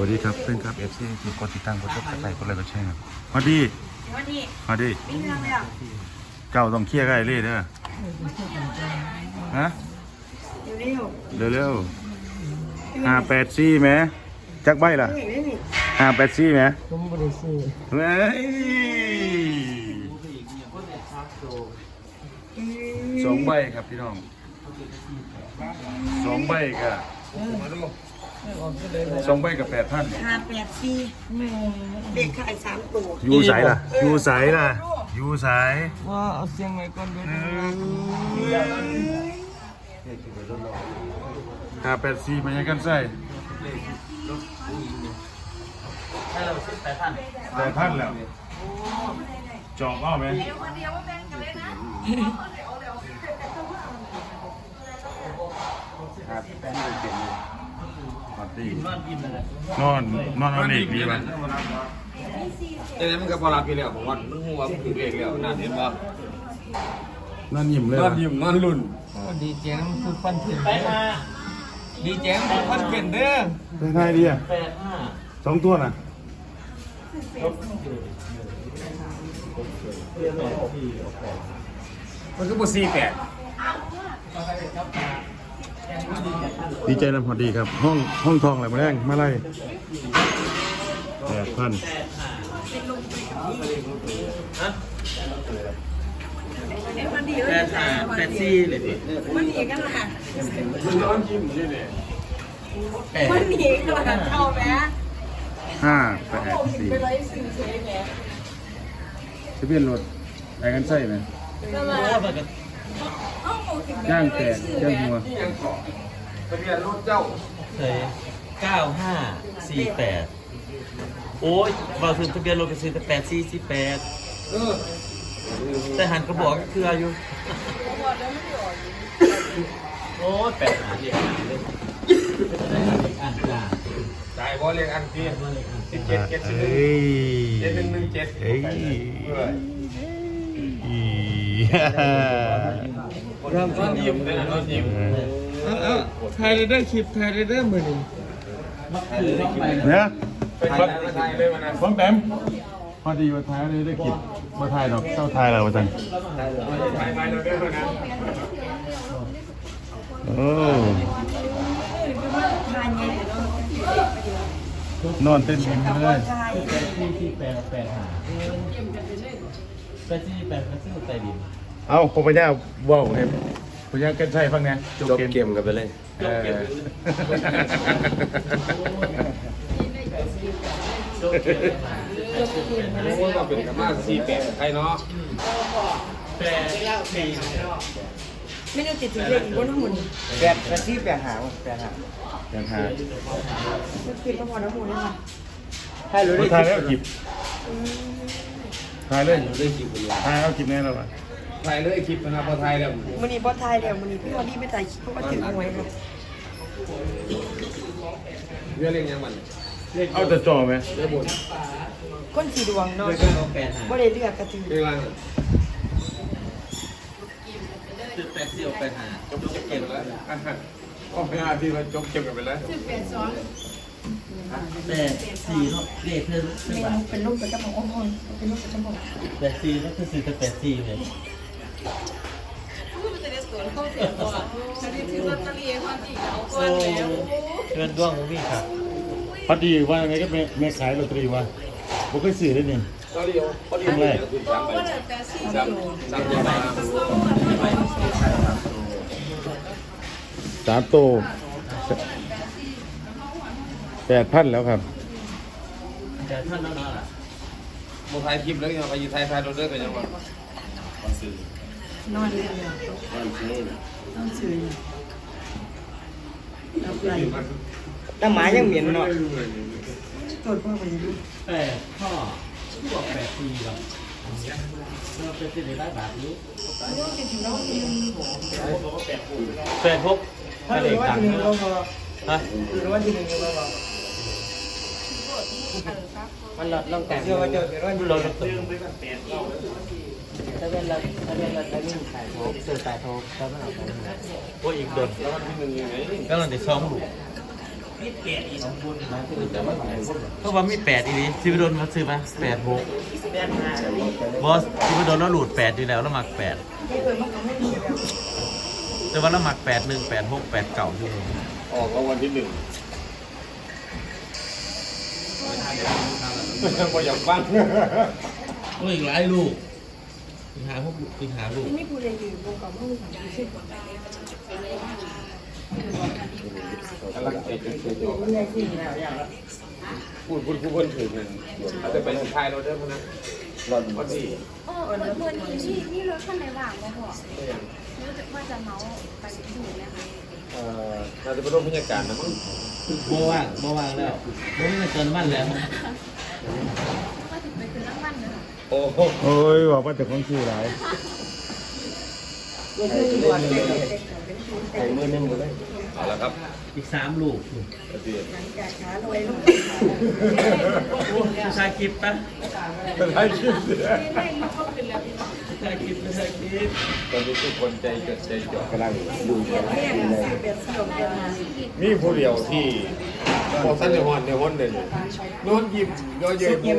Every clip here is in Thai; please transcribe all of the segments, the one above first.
วัสดีครับเพื่อนครับเอฟซีที่กดติดตามกดซับสไครต์กดไลค์กดแชร์ครับมาดีวันนี้มาดีมีเรื่องเลยอะเจ้าต้องเคลียร์กันไอ้เล่เด้อฮะเร็วเร็วเร็วๆห้าแปดสี่ไหมจักใบล่ะๆนี่นี่นี่ห้าแปดสี่ไหมผมบริสุทธิ์เฮ้ยสองใบครับพี่น้องสองใบกับ สองใบกับแปดพันห้าแปดสี่เด็กขายสามตัวยูสายล่ะยูสายล่ะยูสายว่าเอาเสียงไว้ก่อนด้วยนะห้าแปดสี่มันยังกันใส่แปดพันแล้วจองเอาไหมครับ แป้งเป็นเป็นปาร์ตี้นอนนอนเอาเด็กดีป่ะดังนั้นมันก็พอรับอยู่แล้วผมว่ามันหัวมันถือเลขแล้วนั่นเห็นป่ะนอนยิ้มเลยนอนวะยิ้มนอนลุ่นดีเจน้ำคือฟันเข็นไปมาดีเจน้ำคือฟันเข็นเด้อเป็นไงดีอะสองตัวน่ะมันก็บสี่แปด ดีใจนะพอดีครับ ห้องห้องทองอะไรมาแรงมาไล่แปดพันแปดห้าแปดสี่เลยดิวันนี้กันละมันนอนยิ้มนี่เนี่ยวันนี้กันละเท่าแม่ห้าแปดสี่ทะเบียนรถอะไรกันใช่ไหม ย่างแตกย่างหัวยังเกาะทะเบียนรถเจ้าเฮ้ยเก้าห้าสี่แปดโอ้ยบอกถึงทะเบียนรถก็ซื้อแต่แปดสี่สี่แปดเออแต่หันกระบอกก็คืออายุโอ้ยแปดหาเดียวเลยอ่านจ้าจ่ายบอลเลขอันที่สิบเจ็ดเจ็ดสิบหนึ่งเอ้ยเจ็ดหนึ่งหนึ่งเจ็ดเอ้ย เออ อีนอนยิ้มเลยนะนอนยิ้มเอาเอาถ่ายได้คลิปถ่ายได้มือหนึ่งเนี่ยไปถ่ายมาถ่ายเลยมานะฟ้องเต็มพอดีมาถ่ายเลยได้กิจมาถ่ายดอกเจ้าถ่ายเราจังถ่ายมาเลยด้วยมานะโอ้นอนเต้นริมเลยใช่แปดสี่สี่แปดแปดหา แปดสี่แปดแปดสี่ใต้ดินเอาผมพญาว่าวเห็นพญากันใช่ฟังไงจบจบเกมเกมกันไปเลยเออโอ้ยก็เป็นกันมาสี่แปดใครเนาะแปดสี่ไม่รู้จิตถึงเลขอีกบนทั้งหมดแปดแปดที่แปดหาแปดหากันหามันคิดมาพอทั้งหมดเลยค่ะถ่ายรู้ไม่ได้ถ่ายแล้วกิบ ถ่ายเลยได้คลิปเลยถ่ายเอากิบแน่แล้ววะถ่ายเลยคลิปนะพอถ่ายแล้ววันนี้บอสไทยเดี๋ยววันนี้พี่วันนี้ไม่ถ่ายคลิปเพราะว่าถึงหวยค่ะเรื่องเล่นยังมันเอาแต่จอไหมเรื่องบนก้นสีดวงเนาะแปดหาบ่ได้เลือกกระตือเรื่องล่างจุดแปดสี่แปดหาจบเกมแล้วก็ไม่อาที่เราจบเกมกันไปแล้วแปดสี่ เนาะเด็กเธอเมนูเป็นลูกประจำขององค์กรเป็นลูกประจำของแปดสี่ก็คือซื้อแต่แปดสี่เลยโอ้เกินดวงของพี่ครับพอดีว่าไงก็แม่แม่ขายลอตเตอรี่วะผมเคยซื้อได้นี่ตอนนี้พอดีเลยสามใบสามสามใบสามโต แปดพันแล้วครับแต่ท่านน้องๆอะโมถ่ายคลิปแล้วยังไปยืนถ่ายถ่ายรถเด้อกันยังวะนอนเลยเนี่ยนอนซื้อรับไรแต่หมายังเหม็นเนาะตรวจพ่อไปยังแปดข้อบอกแปดสี่ครับเราเป็นสิริราชบาทนี้แปดหกถ้าเด็กดังนะฮะคือว่าที่หนึ่งเราบอก มันหลอดลองแต่งเชื่อว่าเจอเป็นว่าเราจะตื่นถ้าเป็นเราถ้าเป็นเราจะวิ่งสายโทรสื่อสายโทรแล้วมันออกไปว่าอีกโดนแล้ววันที่หนึ่งยังไงก็เราได้ซ้อมหลูกเขาว่ามีแปดอีนี้ที่ไปโดนมาซื้อมาแปดหกบอสที่ไปโดนแล้วหลุดแปดอยู่แล้วแล้วหมักแปดแต่ว่าเราหมักแปดหนึ่งแปดหกแปดเก่าอยู่ออกก็วันที่หนึ่ง พออยากฟังโอ้ยอีกหลายลูกอีกหาพวกอีกหาลูก ไม่พูดเลยอยู่วงกับมือของชื่อกำลังใจจนเสียใจพูดพูดพูดพูดถึงนั่นอาจจะเป็นชายเราเด้อพนักรอนพอดีโอ้เมื่อวันนี้นี่นี่รถคันไหนว่างบ่พอรู้สึกว่าจะเมาไปถึงนะคะเอ่อน่าจะเป็นโรคพยาการนะมั้ง โมว่างโมว่างแล้วโมไม่เกินวันแล้วก็ถึงไปคือรางวัลเลยค่ะ โอ้โห โอ้ยบอกว่าแต่ของชื่อหลาย ใส่มือนึงเลยเอาละครับ อีกสามลูกพอดีผู้ชายคลิปปะเป็นไรชื่อเสือผู้ชายคลิปผู้ชายคลิปตอนนี้ทุกคนใจจดใจจ่อกำลังดูมีผู้เดียวที่พอสั้นในวันในวันหนึ่งนอนยิ้มย่อเย้ยมู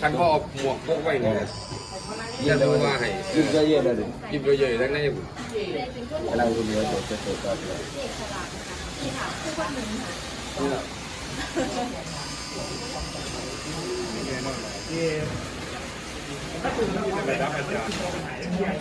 คันพ่อเอาหมวกพกไว้เนี่ยอย่าดูว่าให้ยิ้มย่อเย้ยเลยยิ้มย่อเย้ยทั้งนั้นอยู่ กำลังดูเนื้อตัวจะตัวต่อไปที่ถามคู่คนหนึ่งค่ะ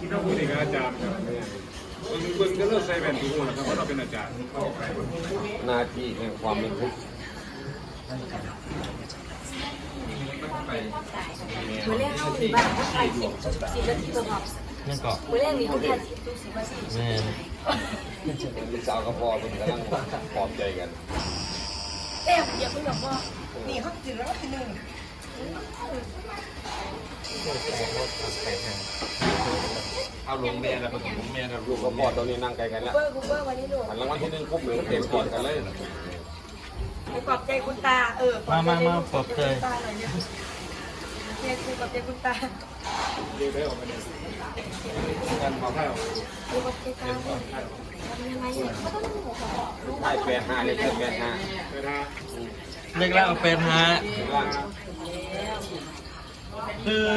กินข้าวดีกับอาจารย์คุณก็เลิกใส่แว่นทุกคนนะครับเพราะเราเป็นอาจารย์หน้าที่แห่งความเป็นทุกข์มือแรกเข้าถึงบ้านก็ไปสิบสิบนาทีตัวพอ นั่นก็มือแรกมีคนแค่สิบสิบนาทีแม่นลูกสาวกับพ่อเป็นกำลังปลอบใจกันเอ๊ะอย่าเพิ่งบอกว่านี่เขาจิตแล้วทีหนึ่งเอาลงแม่แล้วก็ถึงแม่กับลูกกับพ่อตอนนี้นั่งไกลกันแล้วเบอร์กูเบอร์วันนี้ดูหันรางวัลที่หนึ่งปุ๊บเหลือเต็มกอดกันเลยไปปลอบใจคุณตาเออมามามาปลอบใจ ตาหน่อยเนี่ยเรียกคุยกับเจ้คุณตากันมาให้คุยกับเจ้ตาทำยังไงเนี่ยก็ต้องหัวขอใช่แปดห้าเลยแปดห้าเล็กแล้วเป็นฮะคือ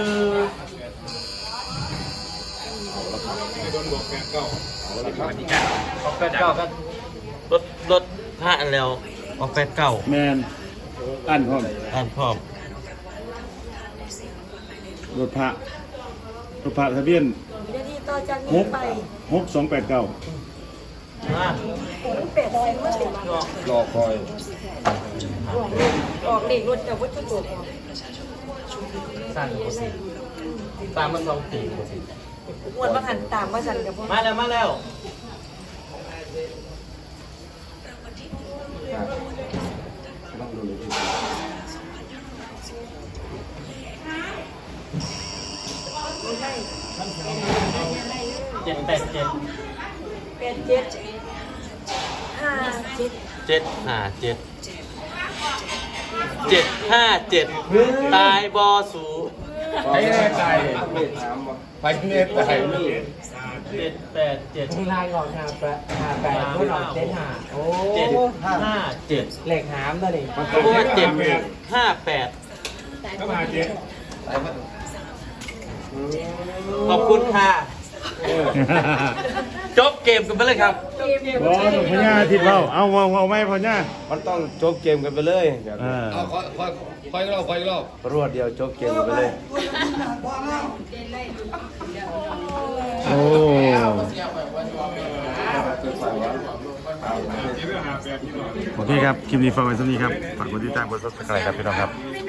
โดนบอกแปดเก้าเอาแปดเก้ากันรถรถพระอันแล้วเอาแปดเก้าแมนอันพร้อมอ่านพร้อม รถพระรถพระทะเบียนเดี๋ยวนี้ต่อจากหนี้กไปหกสองแปดเก้ามาผมเป็ดสิมันเป็นรอคอยออกเด็กรถจากวัตถุตัวพอสั่นกูสิตามมาสองปีกูสิมวนมาหันตามมาสั่นกับพวกมาแล้วมาแล้ว แปดเจ็ดเป็ดเจ็ดห้าเจ็ดเจ็ดห้าเจ็ดเจ็ดห้าเจ็ดตายบอสูไปแน่ใจไปแน่ใจเจ็ดแปดเจ็ดลายก่อนหาแปดหาแปดผู้หลอกเจ็ดหาโอ้เจ็ดห้าเจ็ดเหล็กหามตัวนี้โอ้ยเจ็ดห้าแปดก็มาเจ๊ขอบคุณค่ะ จบเกมกันไปเลยครับ บอสพญาทิดเบ้าเอาเอาเอาไหมพญามันต้องจบเกมกันไปเลยแบบอ่าเอาคอยคอยคอยรอบคอยรอบรวดเดียวจบเกมกันไปเลย โอ้ที่เรื่องหาแปดที่หน่อยโอเคครับ คลิปนี้ฝากไว้เท่านี้ครับ ฝากกดติดตามกดซับสไครต์ครับพี่น้องครับไม่น่าเลย